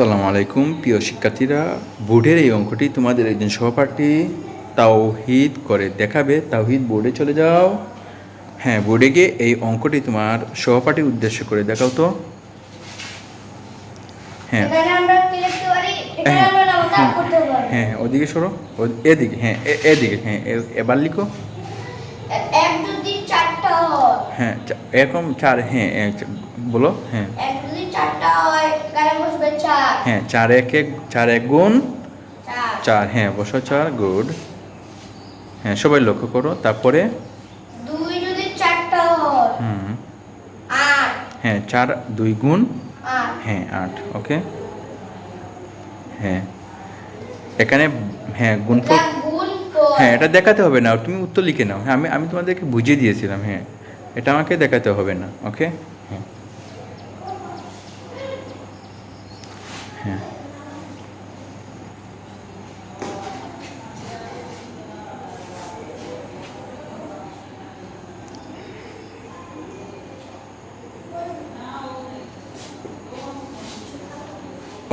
আসসালামু আলাইকুম প্রিয় শিক্ষার্থীরা। বোর্ডের এই অঙ্কটি তোমাদের একজন সহপাঠী তাওহিদ করে দেখাবে। তাওহিদ বোর্ডে চলে যাও। হ্যাঁ বোর্ডে গিয়ে এই অঙ্কটি তোমার সহপাঠীর উদ্দেশ্য করে দেখাও তো। হ্যাঁ। করতে পারি হ্যাঁ হ্যাঁ ওদিকে সরো। এদিকে হ্যাঁ এদিকে হ্যাঁ এবার লিখো। হয়। হ্যাঁ এরকম চার হ্যাঁ বলো হ্যাঁ। চারটা হয়। হ্যাঁ চার এক এক চার এক গুণ চার। হ্যাঁ বসো চার গুড। হ্যাঁ সবাই লক্ষ্য করো তারপরে? হ্যাঁ চার দুই গুণ হ্যাঁ আট ওকে? হ্যাঁ। এখানে হ্যাঁ গুণফল গুণ হ্যাঁ এটা দেখাতে হবে না তুমি উত্তর লিখে নাও। হ্যাঁ আমি আমি তোমাদেরকে বুঝিয়ে দিয়েছিলাম হ্যাঁ। এটা আমাকে দেখাতে হবে না ওকে? হ্যাঁ।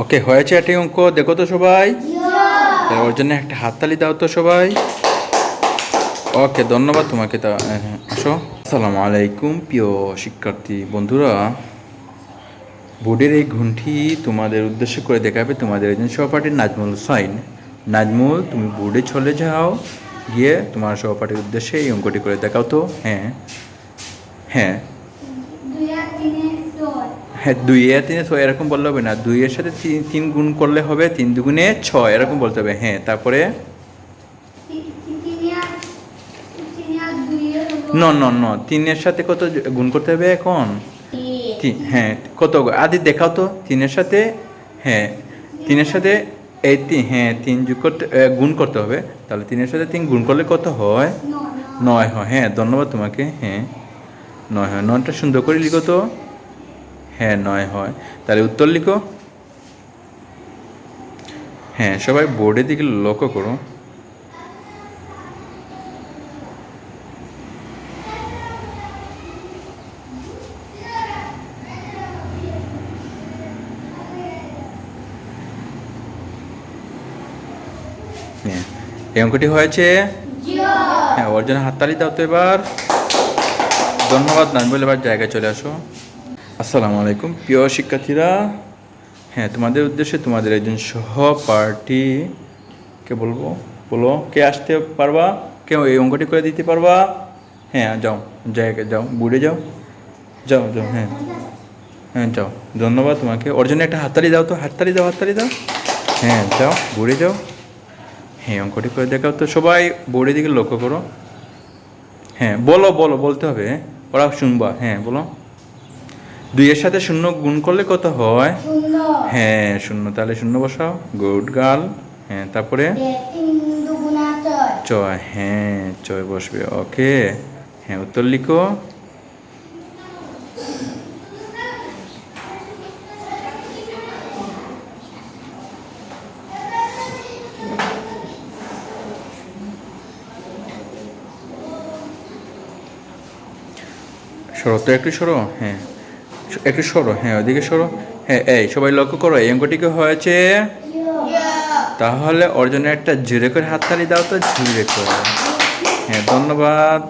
ওকে হয়েছে একটি অঙ্ক দেখো তো সবাই। ওর জন্য একটা হাততালি দাও তো সবাই। ওকে ধন্যবাদ তোমাকে তা হ্যাঁ, আসো। আসসালামু আলাইকুম প্রিয় শিক্ষার্থী বন্ধুরা। বোর্ডের এই ঘুমটি তোমাদের উদ্দেশ্য করে দেখাবে তোমাদের একজন সহপাঠী নাজমুল সাইন নাজমুল তুমি বোর্ডে চলে যাও গিয়ে তোমার সহপাঠীর উদ্দেশ্যে এই অঙ্কটি করে দেখাও তো হ্যাঁ হ্যাঁ হ্যাঁ দুই এর তিনে ছয় এরকম বললে হবে না দুই এর সাথে তিন তিন গুণ করলে হবে তিন দুগুণে ছয় এরকম বলতে হবে হ্যাঁ তারপরে ন ন ন তিনের সাথে কত গুণ করতে হবে এখন হ্যাঁ কত আদি দেখাও তো, তিনের সাথে হ্যাঁ তিনের সাথে এই তিন হ্যাঁ তিন যোগ করতে গুণ করতে হবে। তাহলে তিনের সাথে তিন গুণ করলে কত হয়? নয় হয় হ্যাঁ ধন্যবাদ তোমাকে হ্যাঁ নয় হয়। নয়টা সুন্দর করে লিখো তো হ্যাঁ নয় হয়। তাহলে উত্তর লিখো। হ্যাঁ সবাই বোর্ডের দিকে লক্ষ্য করো। হ্যাঁ। এই অঙ্কটি হয়েছে? হ্যাঁ ওর জন্য হাততালি দাও তো এবার। ধন্যবাদ, নাজমুল, এবার জায়গায় চলে আসো। আসসালামু আলাইকুম, প্রিয় শিক্ষার্থীরা। হ্যাঁ তোমাদের উদ্দেশ্যে তোমাদের একজন সহপাঠী কে বলব, বলো, কে আসতে পারবা? কেউ এই অঙ্কটি করে দিতে পারবা? হ্যাঁ যাও, জায়গায় যাও, বুড়ে যাও। যাও যাও হ্যাঁ। হ্যাঁ যাও, ধন্যবাদ তোমাকে। ওর জন্য একটা হাততালি দাও তো, হাততালি দাও হাততালি দাও। হ্যাঁ যাও, বুড়ে যাও। হ্যাঁ অঙ্কটি করে দেখাও। তো সবাই বোর্ডের দিকে লক্ষ্য করো। হ্যাঁ বলো বলো বলতে হবে। ওরা শুনবা। হ্যাঁ বলো। দুইয়ের সাথে শূন্য গুণ করলে কত হয়? হ্যাঁ শূন্য। তাহলে শূন্য বসাও। Good girl. হ্যাঁ তারপরে? চয় হ্যাঁ চয় বসবে। ওকে। হ্যাঁ উত্তর লিখো। সরো, তো একটু সরো হ্যাঁ। একটু সরো হ্যাঁ ওইদিকে সরো। হ্যাঁ এই, সবাই লক্ষ্য করো, এই অঙ্কটিকে হয়েছে? তাহলে অর্জনের একটা জোরে করে হাততালি দাও তো জুড়ে করে হ্যাঁ ধন্যবাদ।